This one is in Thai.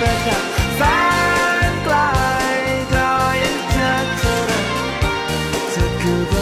ประจักษ์ไกลตรยังเจอเธอเธอคือ